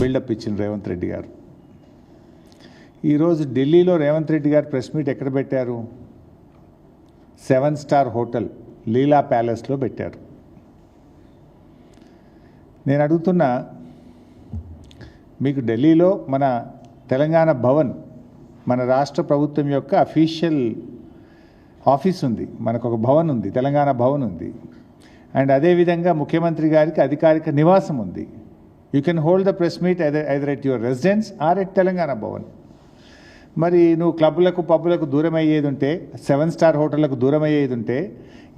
Buildup ఇచ్చింది రేవంత్ రెడ్డి గారు. ఈరోజు ఢిల్లీలో రేవంత్ రెడ్డి గారు ప్రెస్ మీట్ ఎక్కడ పెట్టారు? సెవెన్ స్టార్ హోటల్ లీలా ప్యాలెస్లో పెట్టారు. నేను అడుగుతున్నా మీకు ఢిల్లీలో మన తెలంగాణ భవన్ మన రాష్ట్ర ప్రభుత్వం యొక్క అఫీషియల్ ఆఫీస్ ఉంది మనకు ఒక భవన్ ఉంది తెలంగాణ భవన్ ఉంది. అండ్ అదేవిధంగా ముఖ్యమంత్రి గారికి అధికారిక నివాసం ఉంది. You can hold the press meet either at your residence or at Telangana Bhavan మరి నువ్వు క్లబ్లకు పబ్బులకు దూరం అయ్యేది ఉంటే సెవెన్ స్టార్ హోటళ్ళకు దూరం అయ్యేది ఉంటే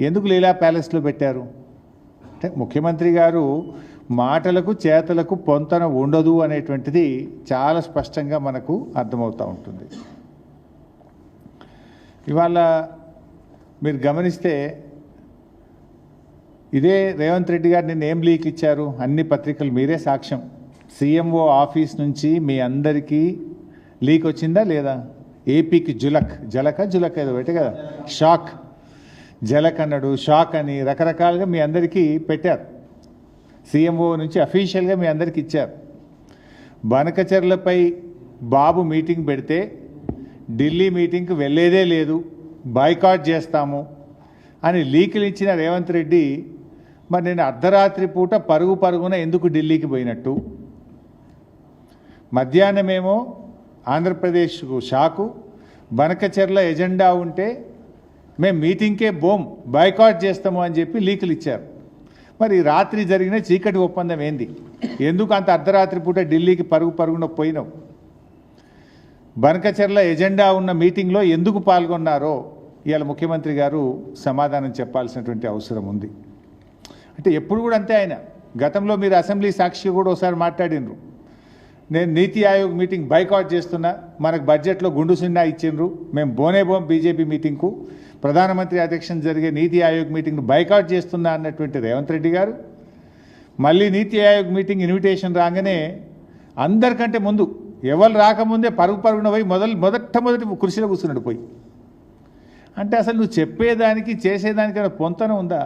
ఎందుకు లీలా ప్యాలెస్లో పెట్టారు? అంటే ముఖ్యమంత్రి గారు మాటలకు చేతలకు పొంతన ఉండదు అనేటువంటిది చాలా స్పష్టంగా మనకు అర్థమవుతూ ఉంటుంది. ఇవాళ మీరు గమనిస్తే ఇదే రేవంత్ రెడ్డి గారు నిన్న ఏం లీక్ ఇచ్చారు? అన్ని పత్రికలు మీరే సాక్ష్యం. సీఎంఓ ఆఫీస్ నుంచి మీ అందరికీ లీక్ వచ్చిందా లేదా? ఏపీకి జులక్. జలక జులక్ ఏదో పెట్టే కదా. షాక్. జలక్ అన్నాడు షాక్ అని రకరకాలుగా మీ అందరికీ పెట్టారు. సీఎంఓ నుంచి అఫీషియల్గా మీ అందరికి ఇచ్చారు. బనకచర్లపై బాబు మీటింగ్ పెడితే ఢిల్లీ మీటింగ్కి వెళ్ళేదే లేదు. బాయ్కాట్ చేస్తాము అని లీకులు ఇచ్చిన రేవంత్ రెడ్డి మరి నేను అర్ధరాత్రి పూట పరుగు పరుగున ఎందుకు ఢిల్లీకి పోయినట్టు? మధ్యాహ్నమేమో ఆంధ్రప్రదేశ్కు షాకు బనకచెర్ల ఎజెండా ఉంటే మేము మీటింగ్కే బోమ్ బైకాట్ చేస్తాము అని చెప్పి లీకులు ఇచ్చారు. మరి రాత్రి జరిగిన చీకటి ఒప్పందం ఏంది? ఎందుకు అంత అర్ధరాత్రి పూట ఢిల్లీకి పరుగు పరుగున పోయినావు? బనకచెర్ల ఎజెండా ఉన్న మీటింగ్లో ఎందుకు పాల్గొన్నారో ఇవాళ ముఖ్యమంత్రి గారు సమాధానం చెప్పాల్సినటువంటి అవసరం ఉంది. అంటే ఎప్పుడు కూడా అంతే ఆయన. గతంలో మీరు అసెంబ్లీ సాక్షి కూడా ఒకసారి మాట్లాడినరు. నేను నీతి ఆయోగ్ మీటింగ్ బైకాట్ చేస్తున్నా మనకు బడ్జెట్లో గుండు సున్నా ఇచ్చిండ్రు. మేము బోనేబోం బీజేపీ మీటింగ్కు ప్రధానమంత్రి అధ్యక్షం జరిగే నీతి ఆయోగ్ మీటింగ్ను బైకాట్ చేస్తున్నా అన్నటువంటి రేవంత్ రెడ్డి గారు. మళ్ళీ నీతి ఆయోగ్ మీటింగ్ ఇన్విటేషన్ రాగానే అందరికంటే ముందు ఎవరు రాకముందే పరుగు పరుగున పోయి మొదలు మొదట మొదటి కుర్చీలో కూర్చున్నాడు పోయి. అంటే అసలు నువ్వు చెప్పేదానికి చేసేదానికైనా పొంతన ఉందా?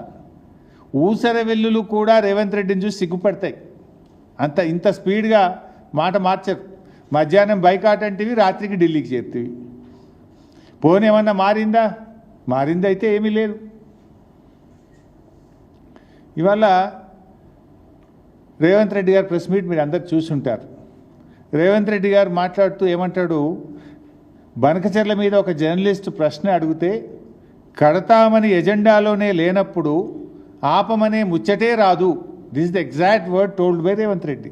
ఊసర వెల్లులు కూడా రేవంత్ రెడ్డిని చూసి సిగ్గుపడతాయి. అంత ఇంత స్పీడ్గా మాట మార్చరు. మధ్యాహ్నం బైకాట్ అంటేవి రాత్రికి ఢిల్లీకి చేరుతీవి. పోనేమన్నా మారిందా మారింది? అయితే ఏమీ లేదు. ఇవాళ రేవంత్ రెడ్డి గారు ప్రెస్ మీట్ మీరు అందరు చూసుంటారు. రేవంత్ రెడ్డి గారు మాట్లాడుతూ ఏమంటాడు? బనకచెర్ల మీద ఒక జర్నలిస్ట్ ప్రశ్న అడిగితే కడతామని ఎజెండాలోనే లేనప్పుడు ఆపమనే ముచ్చటే రాదు. This the exact word told by Revanth Reddy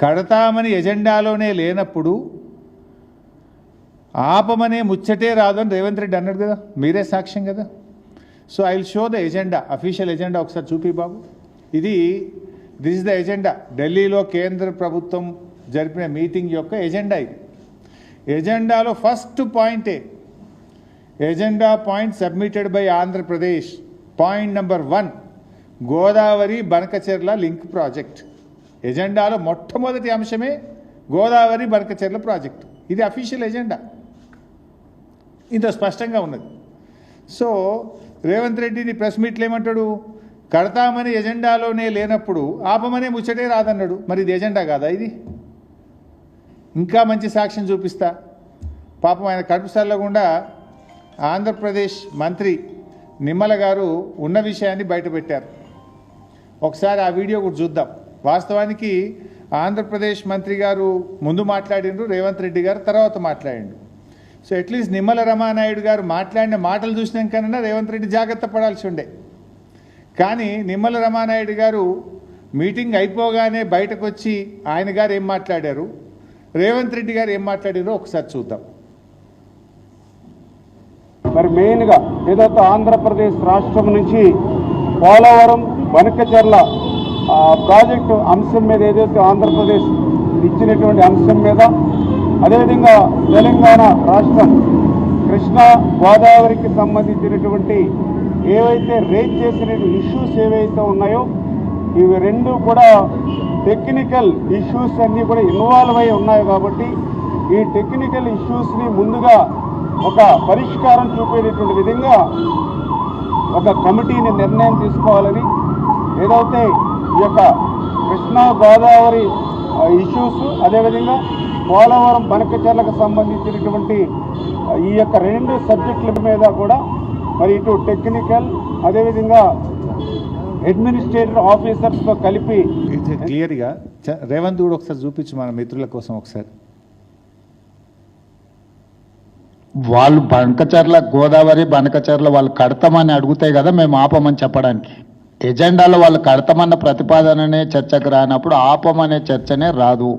కడతామని ఎజెండాలోనే లేనప్పుడు ఆపమనే ముచ్చటే రాదు అని రేవంత్ రెడ్డి అన్నాడు కదా. మీరే సాక్ష్యం కదా. So I will show the agenda official agenda ఒకసారి చూపి బాబు. ఇది దిస్ ఇస్ ద ఎజెండా ఢిల్లీలో కేంద్ర ప్రభుత్వం జరిపిన మీటింగ్ యొక్క ఎజెండా ఇది. ఎజెండాలో ఫస్ట్ పాయింటే agenda point submitted by Andhra Pradesh point number one Godavari Banakacherla link project. ఎజెండాలో మొట్టమొదటి అంశమే గోదావరి బనకచెర్ల ప్రాజెక్ట్. ఇది అఫీషియల్ ఎజెండా. ఇంత స్పష్టంగా ఉన్నది. సో రేవంత్ రెడ్డిని ప్రెస్ మీట్లు ఏమంటాడు? కడతామని ఎజెండాలోనే లేనప్పుడు ఆపమనే ముచ్చటే రాదన్నాడు. మరి ఇది ఎజెండా కాదా ఇది? ఇంకా మంచి సాక్ష్యం చూపిస్తా. పాపం ఆయన కడుపు సల్లకుండా ఆంధ్రప్రదేశ్ మంత్రి నిమ్మల గారు ఉన్న విషయాన్ని బయటపెట్టారు ఒకసారి ఆ వీడియో కూడా చూద్దాం. వాస్తవానికి ఆంధ్రప్రదేశ్ మంత్రి గారు ముందు మాట్లాడిండ్రు రేవంత్ రెడ్డి గారు తర్వాత మాట్లాడిండు సో అట్లీస్ట్ నిమ్మల రమానాయుడు గారు మాట్లాడిన మాటలు చూసినాకన్నా రేవంత్ రెడ్డి జాగ్రత్త పడాల్సి ఉండే. కానీ నిమ్మల రమానాయుడు గారు మీటింగ్ అయిపోగానే బయటకు వచ్చి ఆయన గారు ఏం మాట్లాడారు? రేవంత్ రెడ్డి గారు ఏం మాట్లాడారో ఒకసారి చూద్దాం. మరి మెయిన్గా ఏదైతే ఆంధ్రప్రదేశ్ రాష్ట్రం నుంచి పోలవరం వనకచర్ల ప్రాజెక్టు అంశం మీద ఏదైతే ఆంధ్రప్రదేశ్ ఇచ్చినటువంటి అంశం మీద అదేవిధంగా తెలంగాణ రాష్ట్రం కృష్ణా గోదావరికి సంబంధించినటువంటి ఏవైతే రేజ్ చేసిన ఇష్యూస్ ఏవైతే ఉన్నాయో ఇవి రెండు కూడా టెక్నికల్ ఇష్యూస్ అన్నీ కూడా ఇన్వాల్వ్ అయి ఉన్నాయి కాబట్టి ఈ టెక్నికల్ ఇష్యూస్ని ముందుగా ఒక పరిష్కారం చూపేటటువంటి విధంగా ఒక కమిటీని నిర్ణయం తీసుకోవాలని ఏదైతే ఈ యొక్క కృష్ణా గోదావరి ఇష్యూస్ అదేవిధంగా పోలవరం బనకచర్లకు సంబంధించినటువంటి ఈ యొక్క రెండు సబ్జెక్టుల మీద కూడా మరి ఇటు టెక్నికల్ అదేవిధంగా అడ్మినిస్ట్రేటివ్ ఆఫీసర్స్తో కలిపి క్లియర్గా చ- రేవంత్ కూడా ఒకసారి చూపించు మన మిత్రుల కోసం ఒకసారి. వాళ్ళు బనకచర్ల గోదావరి బనకచర్ల వాళ్ళు కడతామని అడుగుతాయి కదా మేము ఆపమని చెప్పడానికి. ఎజెండాలో వాళ్ళు కడతామన్న ప్రతిపాదననే చర్చకు రానప్పుడు ఆపమనే చర్చనే రాదు.